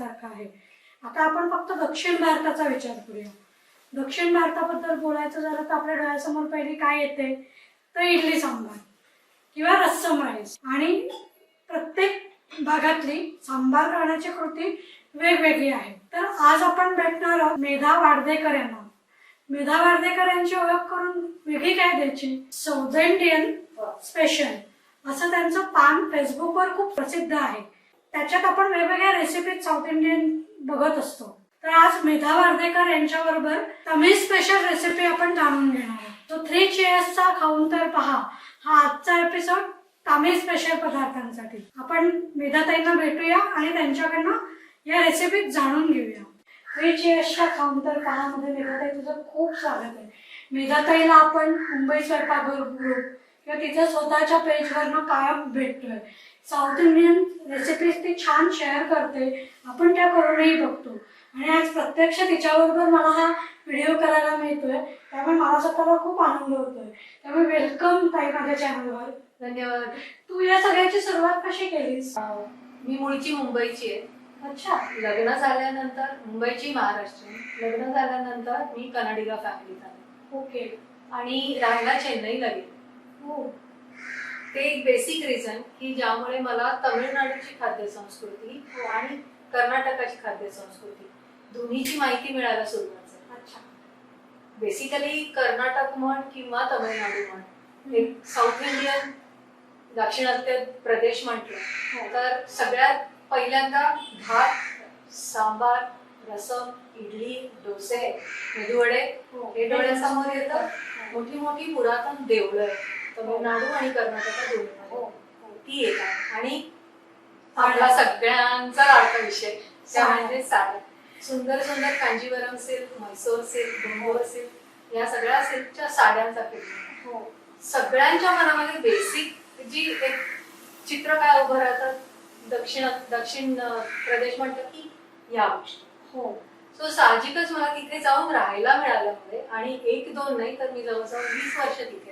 याविषयी आहे. आता आपण फक्त दक्षिण भारताचा विचार करूया. दक्षिण भारताबद्दल बोलायचं झालं तर आपल्या डोळ्यासमोर पहिली काय येते? तर इडली सांबार किंवा रस्सम राईस. आणि प्रत्येक भागातली सांबार राहण्याची कृती वेगवेगळी आहे. तर आज आपण भेटणार आहोत मेधा वाडदेकर यांना. मेधा वाडदेकर यांची ओळख करून वेगळी काय द्यायची? South Indian special. असं त्यांचं पान फेसबुकवर खूप प्रसिद्ध आहे. त्याच्यात आपण वेगवेगळ्या रेसिपी साऊथ इंडियन बघत असतो. तर आज मेधा वार्देकर यांच्या बरोबर तमिळ स्पेशल रेसिपी आपण जाणून घेणार आहोत. तो थ्री चेअर्सचा खाऊन तर पहा हा आजचा एपिसोड तामिळ स्पेशल पदार्थांसाठी. आपण मेधाताईंना भेटूया आणि त्यांच्याकडनं या रेसिपीत जाणून घेऊया. थ्री चेअर्सच्या खाऊन तर पहामध्ये म्हणजे मेधाताई तुझं खूप स्वागत आहे. मेधाताईला आपण मुंबई स्वयंपाकघर ग्रुप किंवा तिच्या स्वतःच्या पेजवरनं कायम भेटतोय. साऊथ इंडियन रेसिपीज ती छान शेअर करते. आपण त्या करूनही बघतो. आणि आज प्रत्यक्ष तिच्याबरोबर मला हा व्हिडिओ करायला मिळतोय. त्यामुळे मला स्वतःला खूप आनंद होतोय. त्यामुळे वेलकम ताई माझ्या चॅनलवर धन्यवाद. तू या सगळ्याची सुरुवात कशी केलीस? मी मूळची मुंबईची आहे. अच्छा. लग्न झाल्यानंतर मुंबईची महाराष्ट्रीयन लग्न झाल्यानंतर मी कनाडिगा फॅमिलीत आले ओके. आणि राहायला चेन्नईला गेले. हो. ते एक बेसिक रिझन की ज्यामुळे मला तमिळनाडूची खाद्य संस्कृती आणि कर्नाटकाची खाद्य संस्कृती दोन्हीची माहिती मिळायला सुरुवात झाली. अच्छा. बेसिकली कर्नाटक म्हण किंवा तमिळनाडू म्हण एक साऊथ इंडियन दाक्षिणात्य प्रदेश म्हटलं. तर सगळ्यात पहिल्यांदा भात सांबार रसम इडली डोसे मेदूवडे हो. हे डोळ्यासमोर येतं. मोठी मोठी पुरातन देवळं तमिळनाडू आणि कर्नाटक हो, दोन्ही ती एक आहे. आणि आपला सगळ्यांचा लाडका विषय त्या म्हणजे साड्या सुंदर सुंदर कांजीवरम सिल्क म्हैसूर सिल्क डोंगोर सिल्क या सगळ्या सिल्कच्या साड्यांचा फिल्म हो. सगळ्यांच्या मनामध्ये बेसिक जी एक चित्र काय उभं राहतं दक्षिण दक्षिण प्रदेश म्हटलं की या गोष्टी. हो. सो साहजिकच मला तिथे जाऊन राहायला मिळाल्यामुळे आणि एक दोन नाही तर मी जवळजवळ वीस वर्ष तिथे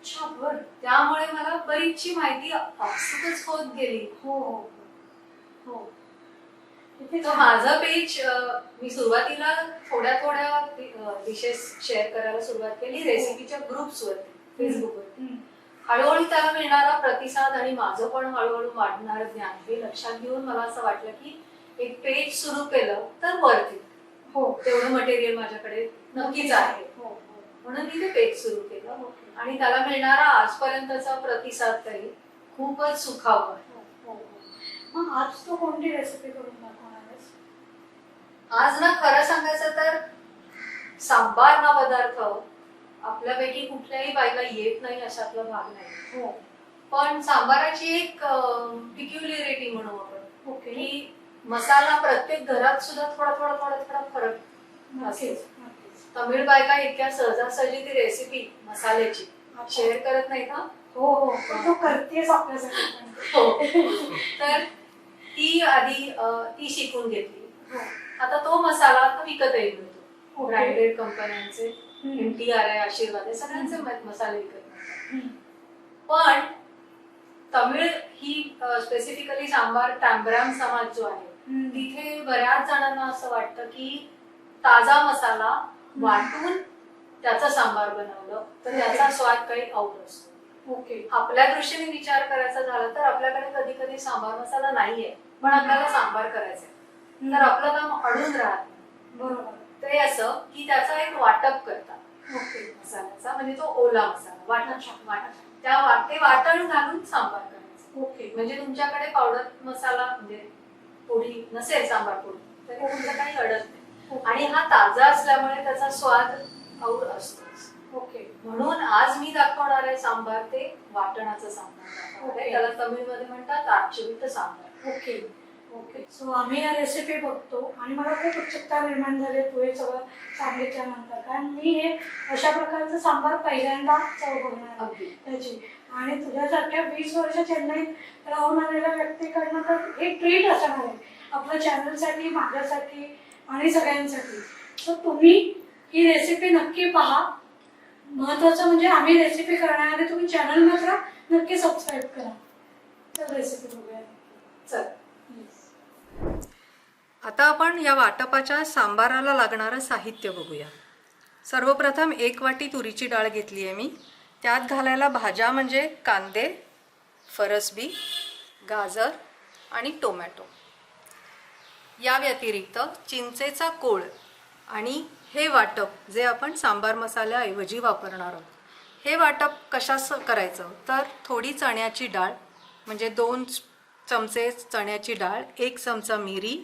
अच्छा बर. त्यामुळे मला बरीचशी माहिती आपसुकच होत गेली. हो हो. हो. तर माझं पेज मी सुरुवातीला थोड्या थोड्या डिशेस शेअर करायला सुरुवात केली रेसिपीच्या ग्रुप्सवरती फेसबुकवरती हम्म. हळूहळू त्याला मिळणारा प्रतिसाद आणि माझं पण हळूहळू वाढणारं ज्ञान हे लक्षात घेऊन मला असं वाटलं की एक पेज सुरू केलं तर वरती हो. तेवढं मटेरियल माझ्याकडे नक्कीच आहे. म्हणून मी ते पेज सुरू केलं. आणि त्याला मिळणारा आजपर्यंतचा प्रतिसाद तरी खूपच सुखावं आहे. हो, हो, हो. मग आज तू कोणती रेसिपी करून दाखवणार आज ना खरं सांगायचं तर सांबार हा पदार्थ आपल्यापैकी कुठल्याही बाईला येत नाही अशातला भाग नाही. हो. पण सांबाराची एक पिक्युलरिटी म्हणू आपण की मसाला प्रत्येक घरात सुद्धा थोडा थोडा थोडा थोडा फरक नक्कीच. तमिळ बायका इतक्या सहजासहजी ती रेसिपी मसाल्याची. शेअर करत नाही का हो हो तू करतेस आपल्यासाठी. हो तर ती आधी ती शिकून घेतली हो. आता तो मसाला आता विकतही मिळतो. ब्रँडेड कंपन्यांचे. एम टी आर आहे आशीर्वाद सगळ्यांचे मसाले विकत. पण तमिळ ही स्पेसिफिकली सांबार टांबराम समाज जो आहे. तिथे बऱ्याच जणांना असं वाटतं की ताजा मसाला वाटून त्याचा सांबार बनवलं तर त्याचा स्वाद काही आउट असतो ओके. आपल्या दृष्टीने विचार करायचा झाला तर आपल्याकडे कधी कधी सांबार मसाला नाहीये पण आपल्याला सांबार करायचा आहे. तर आपलं काम अडून राहत. बरोबर. ते असं की त्याचा एक वाटप करतात. ओके. मसाल्याचा म्हणजे तो ओला मसाला वाटण. वाटण त्या वा- ते वाटण घालून सांबार करायचं. ओके. म्हणजे तुमच्याकडे पावडर मसाला म्हणजे पोळी नसेल सांबार पोळी तरी काही अडत नाही. आणि हा ताजा असल्यामुळे त्याचा स्वाद और असतोच ओके. म्हणून आज मी दाखवणार आहे सांबार ते वाटणाचं सांबार. ओके. त्याला तमिळमध्ये म्हणतात आचुवित सांबार. ओके. ओके. सो आम्ही या रेसिपी बघतो आणि मला खूप उत्सुकता निर्माण झाली तू हे सगळं सांगितल्यानंतर. कारण मी हे अशा प्रकारचं सांबार पहिल्यांदा चव बघणार त्याची. आणि तुझ्यासारख्या वीस वर्ष चेन्नईत राहून आलेल्या व्यक्तीकडनं तर एक ट्रीट असणार आहे. आपल्या चॅनलसाठी माझ्यासाठी आणि सगळ्यांसाठी. सो तुम्ही ही रेसिपी नक्की पहा. महत्वाचं म्हणजे आम्ही रेसिपी करण्याआधी तुम्ही चॅनल मात्र नक्की सबस्क्राईब करा. तर रेसिपी बघूया. चल. आता आपण या वाटपाच्या सांबाराला लागणारं साहित्य बघूया. सर्वप्रथम एक वाटी तुरीची डाळ घेतली आहे मी. त्यात घालायला भाज्या म्हणजे कांदे फरसबी गाजर आणि टोमॅटो. या व्यतिरिक्त चिंचेचा कोळ आणि हे वाटप जे आपण सांबार मसाल्याऐवजी वापरणार आहोत हे वाटप कशास करायचं? तर थोडी चण्याची डाळ म्हणजे दोन चमचे चण्याची डाळ एक चमचा मिरी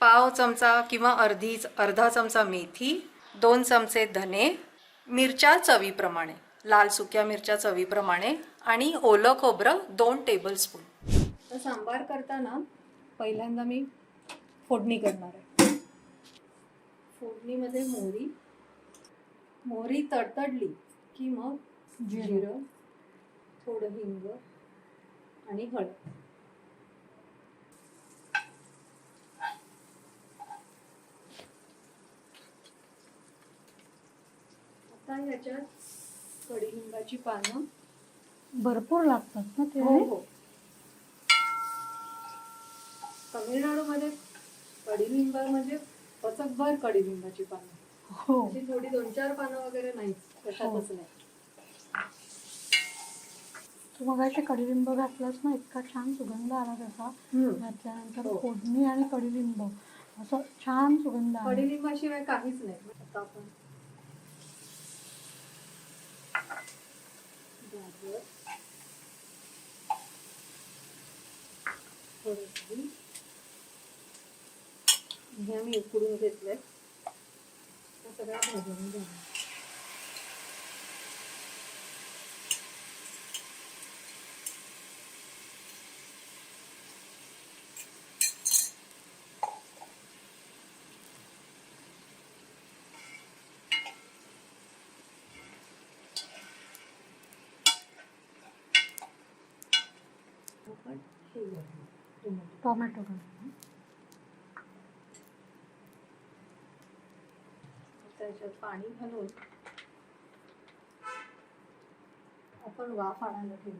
पाव चमचा किंवा अर्धी अर्धा चमचा मेथी दोन चमचे धने मिरच्या चवीप्रमाणे लाल सुक्या मिरच्या चवीप्रमाणे आणि ओलं खोबरं दोन टेबलस्पून तर सांबार करताना पहिल्यांदा मी फोडणी करणार आहे. फोडणीमध्ये मोहरी मोहरी तडतडली की मग जिरं. थोडं हिंग आणि हळद. आता याच्यात कढीलिंबाची पानं. भरपूर लागतात ना ते? हो हो. तमिळनाडूमध्ये कडीलिंबा म्हणजे पचकभर कडीलिंबाची पानं हो अशी थोडी दोन चार पानं वगैरे नाही कशातच नाही तू मगाशी कडीलिंब घातलास ना इतका छान सुगंध आला त्याचा हम्म. घातल्यानंतर हो. फोडणी आणि कडीलिंब असं छान सुगंध आला कडीलिंबाशिवाय काहीच नाही आता आपण गाजर फरसबी. हे आम्ही उकडून घेतले सगळ्या भाजून घ्या आपण हे घालू. टोमॅटो. टोमॅटो घालून. त्याच्यात पाणी घालून आपण वाफ आणायला ठेवू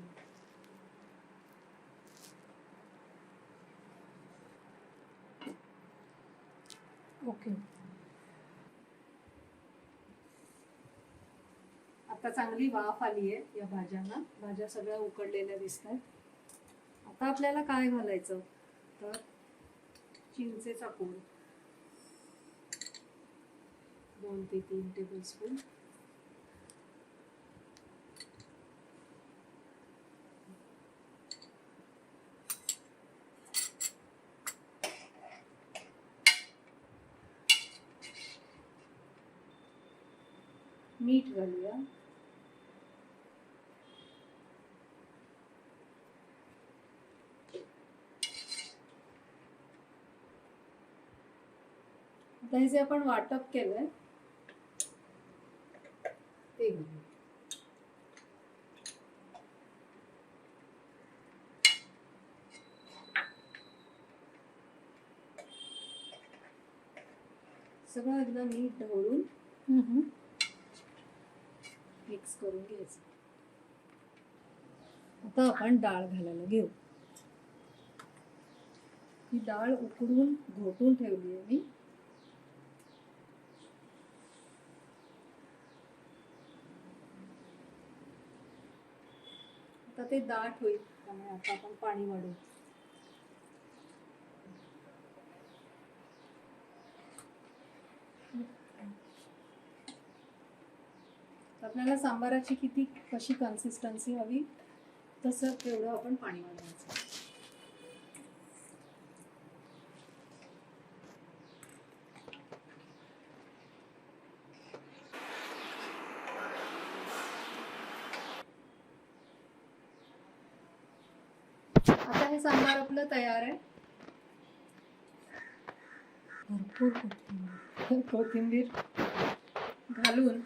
ओके. आता चांगली वाफ आली आहे या भाज्यांना. भाज्या सगळ्या उकडलेल्या दिसत आहेत आता आपल्याला काय घालायचं? तर चिंचेचा पूड. दोन ते तीन टेबल स्पून मीठ घालूया. आता हे जे आपण वाटप केलंय ते घालू सगळं एकदा नीट ढवळून. मिक्स करून घ्यायचं. आता आपण डाळ घालायला घेऊ. ही डाळ उकडून घोटून ठेवली आहे मी. आता ते दाट होईल त्यामुळे आता आपण पाणी वाढवू. आपल्याला सांबाराची किती कशी कन्सिस्टन्सी हवी तसं तेवढं आपण पाणी वाढवायचं आता हे सांबार आपलं तयार आहे भरपूर कोथिंबीर. कोथिंबीर घालून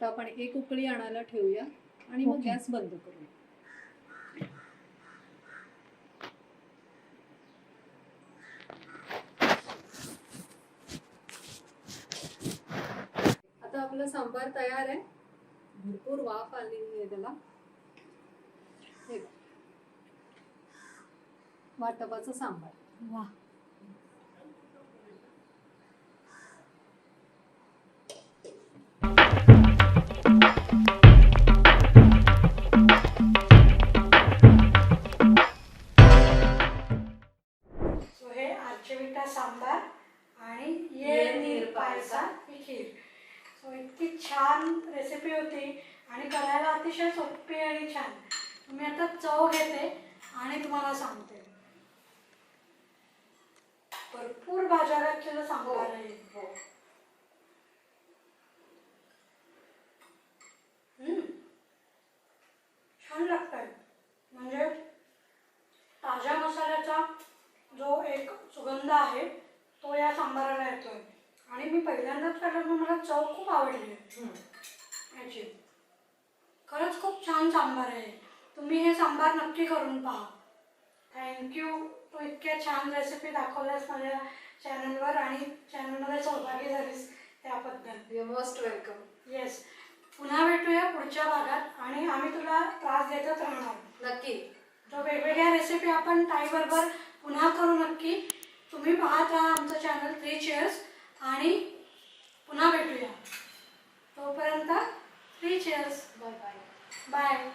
आता आपण एक उकळी आणायला ठेवूया आणि मग. गॅस बंद करूया. आता आपलं सांबार तयार आहे. भरपूर वाफ आलेली आहे त्याला. वाटपाचं सांबार. वा सोपी आणि छान. मी आता चव घेते आणि तुम्हाला सांगते. भरपूर भाज्या घातलेलं हो. हम्म. छान लागतंय. म्हणजे ताज्या मसाल्याचा जो एक सुगंध आहे तो या सांबाराला येतोय. आणि मी पहिल्यांदाच खाल्ल्यामुळे मला चव खूप आवडली. याची. खरंच खूप छान सांबार आहे. तुम्ही हे सांबार नक्की करून पहा. थँक्यू तू इतक्या छान रेसिपी दाखवल्यास माझ्या चॅनलवर आणि चॅनलमध्ये सहभागी झालीस त्याबद्दल. यू मोस्ट वेलकम येस पुन्हा भेटूया पुढच्या भागात आणि आम्ही तुला त्रास देतच राहणार. नक्की. तर वेगवेगळ्या रेसिपी आपण ताईबरोबर पुन्हा करू नक्की तुम्ही पाहत राहा आमचं चॅनल थ्री चेअर्स आणि पुन्हा भेटूया. तोपर्यंत three cheers bye bye bye